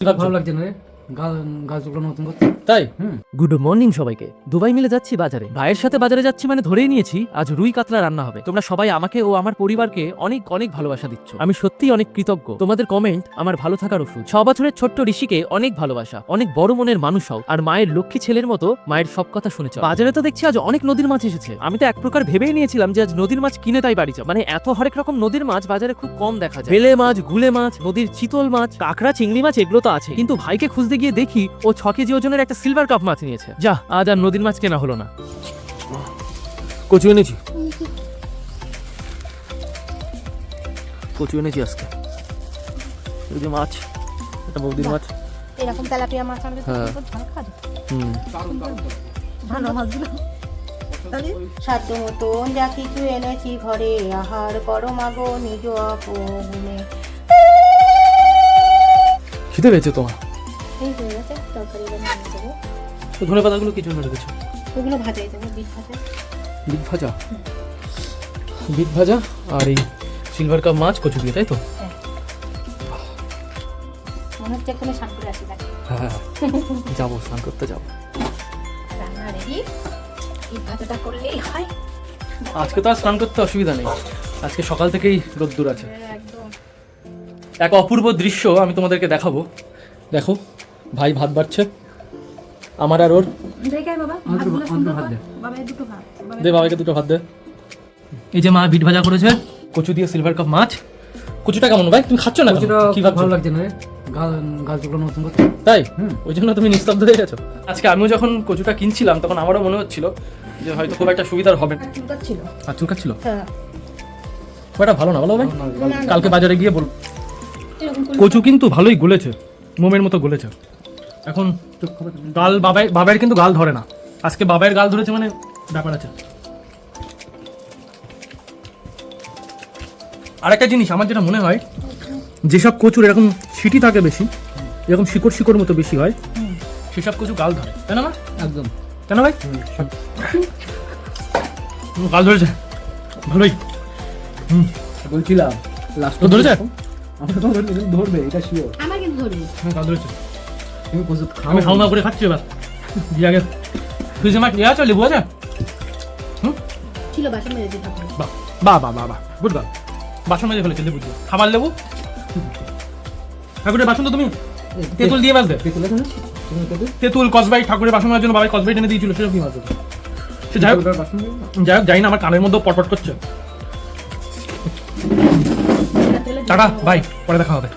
ভালো লাগছে না রে গাল গাছগুলো নতুন করতে তাই? গুড মর্নিং সবাইকে। দুবাই মিলে যাচ্ছি বাজারে। ভাইয়ের সাথে বাজারে যাচ্ছি মানে ধরেই নিয়েছি আজ রুই কাতলা রান্না হবে। তোমরা সবাই আমাকে ও আমার পরিবারকে অনেক অনেক ভালোবাসা দিচ্ছ। আমি সত্যিই অনেক কৃতজ্ঞ। তোমাদের কমেন্ট আমার ভালো থাকার ওষুধ। ছ বছরের ছোট্ট ঋষিকে অনেক ভালোবাসা অনেক বড় মনের মানুষ হও। আর মায়ের লক্ষ্মী ছেলের মতো মায়ের সব কথা শুনেছ বাজারে তো দেখছি আজ অনেক নদীর মাছ এসেছে। আমি তো এক প্রকার ভেবেই নিয়েছিলাম যে আজ নদীর মাছ কিনে তাই বাড়ি যাব। মানে এত হরেক রকম নদীর মাছ বাজারে খুব কম দেখা যায়। বেলে মাছ গুলে মাছ নদীর চিতল মাছ কাঁকড়া চিংড়ি মাছ এগুলো তো আছে কিন্তু ভাইকে খুঁজতে গিয়ে দেখি ও ছ কেজি ওজনের একটা সিলভার কাপ মাছ নিয়েছে। যা আজ আর নদীর মাছ কেনা হলো না। কচু এনেছি। কচু এনেছি আজকে। এই যে মাছ এটা বৌদির মাছ। এরকম তেলাপিয়া মাছ আনলে তো হ্যাঁ। খুব খাওয়া যায়। হুম। ভালো মাছগুলো সাধ্য মতন যা কিছু এনেছি ঘরে আহার করো মাগো নিজ আপনে খিদে পেয়েছে তোমার? এই হয়ে গেছে তরকারি দেবো তো ধনে পাতাগুলো কি জন্য রেখেছো? ওগুলো ভাজাই দেবো বিট ভাজা। বিট ভাজা? বিট ভাজা আর এই সিলভার কাপ মাছ কচু দিয়ে তাই তো? মনে হচ্ছে এক্ষুনি স্নান করে আসি হ্যাঁ যাব স্নান করতে যাব। রান্না রেডি বিট ভাজাটা করলেই হয়। আজকে তো আর স্নান করতে অসুবিধা নেই। আজকে সকাল থেকেই রোদ্দুর আছে। এক অপূর্ব দৃশ্য আমি তোমাদেরকে দেখাবো। দেখো ভাই ভাত বাড়ছে। আমার আর ওর। দে। কর। বাবা এই দুটো ভাত। বাবা দে। বাবাকে দুটো ভাত দে এই যে মা বিট ভাজা করেছে কচু দিয়ে সিলভার কাপ মাছ। কচুটা কেমন ভাই? তুমি খাচ্ছ না কি ভালো লাগছে না তাই? ওই জন্য তুমি নিস্তব্ধ হয়ে গেছো? আজকে আমিও যখন কচুটা কিনছিলাম তখন আমারও মনে হচ্ছিল যে হয়তো খুব একটা সুবিধার হবে। আর চুলকাচ্ছিল। হ্যাঁ। খুব একটা ভালো না বলো ভাই। কালকে বাজারে গিয়ে বল। কচু কিন্তু ভালোই গলেছে। মোমের মতো গলেছে। এখন গাল বাবাই বাবার কিন্তু গাল ধরে না। আজকে বাবার গাল ধরেছে মানে ব্যাপার আছে। আরেকটা জিনিস আমার যেটা মনে হয় যেসব কচুর এরকম সিটি থাকে বেশি এরকম শিকড় শিকড় মতো বেশি হয় সেসব কচু গাল ধরে। তাই না? একদম। কেন ভাই? হুম, হুম, গাল ধরেছে। ভালোই। বলছিলাম লাস্ট তো ধরেছে? আমার ধরবে এটা শিওর আমার কিন্তু ধরবি। হ্যাঁ, গাল ধরেছে। তুমি প্রচুর খাও আমি করে খাচ্ছি এবার। দিয়ে আগে ফ্রিজে মাছ ইয়ে আছে লেবু আছে? ছিল বাসন বাহ বাহ বাহ বাহ বাহ গুড বাসন মেজে ফেলেছে লেবু দিয়ে। খাবার লেবু? ঠাকুরের বাসন তো তুমি তেঁতুল দিয়ে দে তেঁতুল আছে তেঁতুল? তেঁতুল কসবাই ঠাকুরের বাসন মাজার জন্য বাবাই কসবাই টেনে দিয়েছিল সেসব কি মাছ দেবে? সে যাই হোক? যাই হোক যাই না আমার কানের মধ্যে পটপট করছে। টাটা বাই পরে দেখা হবে।